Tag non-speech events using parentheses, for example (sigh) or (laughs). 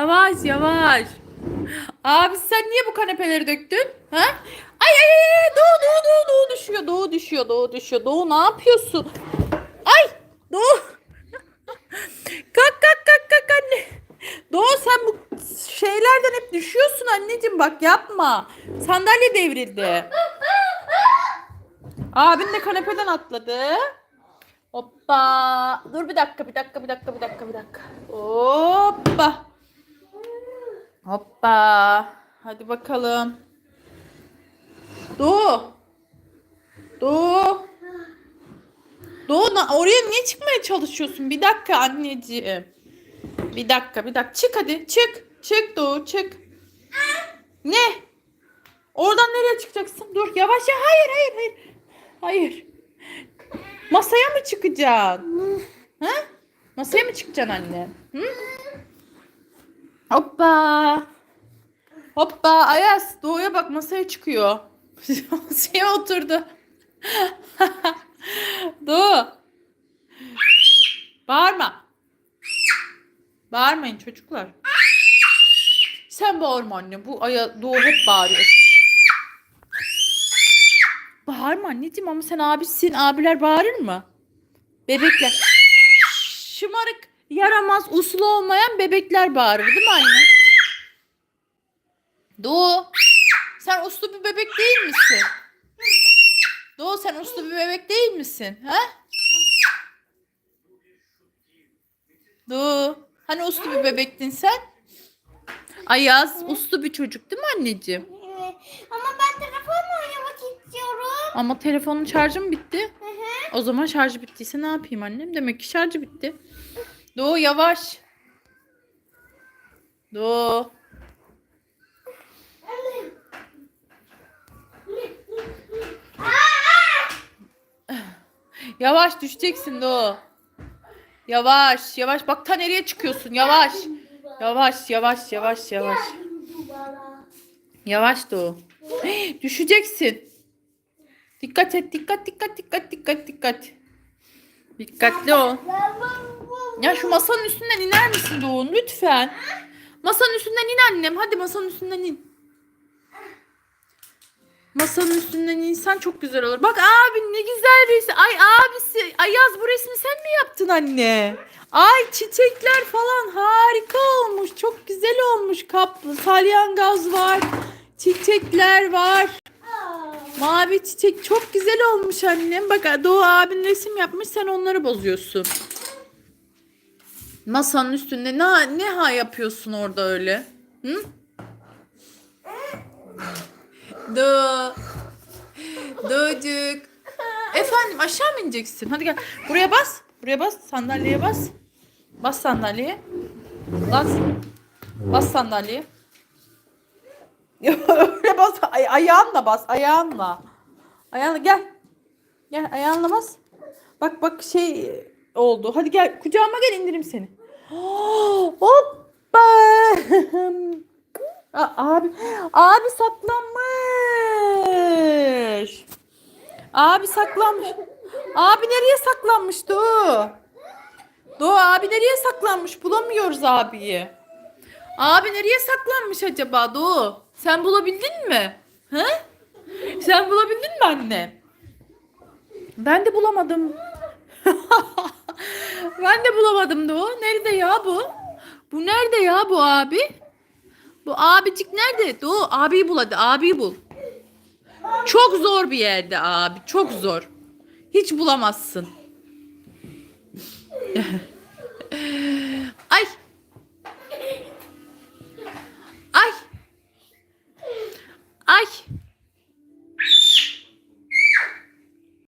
Yavaş yavaş. Abi sen niye bu kanepeleri döktün? Ha? Ay ay ay Doğu Doğu Doğu Doğu düşüyor. Doğu düşüyor. Doğu düşüyor. Doğu ne yapıyorsun? Ay Doğu. kalk kalk kalk kalk anne. Doğu sen bu şeylerden hep düşüyorsun anneciğim bak yapma. Sandalye devrildi. Abin de kanepeden atladı. Hoppa. Dur bir dakika, bir dakika, bir dakika, bir dakika, bir dakika. Hoppa. Hoppa. Hadi bakalım. Doğu. Doğu. Doğu oraya niye çıkmaya çalışıyorsun? Bir dakika anneciğim. Bir dakika, bir dakika. Çık hadi. Çık. Çık Doğu, çık. Ne? Oradan nereye çıkacaksın? Dur yavaş ya. Hayır, hayır, hayır. Hayır. Masaya mı çıkacaksın? Ha? Masaya mı çıkacaksın anne? Hı? Hoppa. Hoppa Ayaz doğuya bak masaya çıkıyor. (laughs) masaya oturdu. (laughs) Doğu. Bağırma. Bağırmayın çocuklar. Sen bağırma anne. Bu aya Doğu hep bağırıyor. Bağırma anneciğim ama sen abisin. Abiler bağırır mı? Bebekler. Yaramaz, uslu olmayan bebekler bağırır değil mi anne? Doğu. Sen uslu bir bebek değil misin? Doğu sen uslu bir bebek değil misin? Ha? Doğu. Hani uslu bir bebektin sen? Ayaz uslu bir çocuk değil mi anneciğim? Ama ben telefonla oynamak istiyorum. Ama telefonun şarjı mı bitti? Hı hı. O zaman şarjı bittiyse ne yapayım annem? Demek ki şarjı bitti. Doğu yavaş. Doğu. Yavaş düşeceksin Doğu. Yavaş yavaş. Bak ta nereye çıkıyorsun? Yavaş. Yavaş yavaş yavaş yavaş. Yavaş Doğu. (gasps) Düşeceksin. Dikkat et dikkat dikkat dikkat dikkat dikkat. Dikkatli ol. Ya şu masanın üstünden iner misin Doğu lütfen? Masanın üstünden in annem. Hadi masanın üstünden in. Masanın üstünden insan çok güzel olur. Bak abi ne güzel resim. Ay abisi. Ayaz bu resmi sen mi yaptın anne? Ay çiçekler falan harika olmuş. Çok güzel olmuş. Kaplı salyangoz var. Çiçekler var. Mavi çiçek çok güzel olmuş annem. Bak Doğu abin resim yapmış sen onları bozuyorsun. Masanın üstünde ne, ne ha yapıyorsun orada öyle? Hı? Doğu. Doğucuk. Efendim aşağı mı ineceksin? Hadi gel. Buraya bas. Buraya bas. Sandalyeye bas. Bas sandalyeye. Bas. Bas sandalyeye. (laughs) Öyle bas. Ay, ayağınla bas. Ayağınla. Ayağınla gel. Gel ayağınla bas. Bak bak şey oldu. Hadi gel kucağıma gel indirim seni. Hoppa. (laughs) Abi abi saklanmış. Abi saklanmış. Abi nereye saklanmış Doğu? Doğu abi nereye saklanmış? Bulamıyoruz abiyi. Abi nereye saklanmış acaba Doğu? Sen bulabildin mi? He? Sen bulabildin mi anne? Ben de bulamadım. (laughs) ben de bulamadım da o. Nerede ya bu? Bu nerede ya bu abi? Bu abicik nerede? Doğu abiyi bul hadi abiyi bul. Çok zor bir yerde abi. Çok zor. Hiç bulamazsın. (laughs) Ay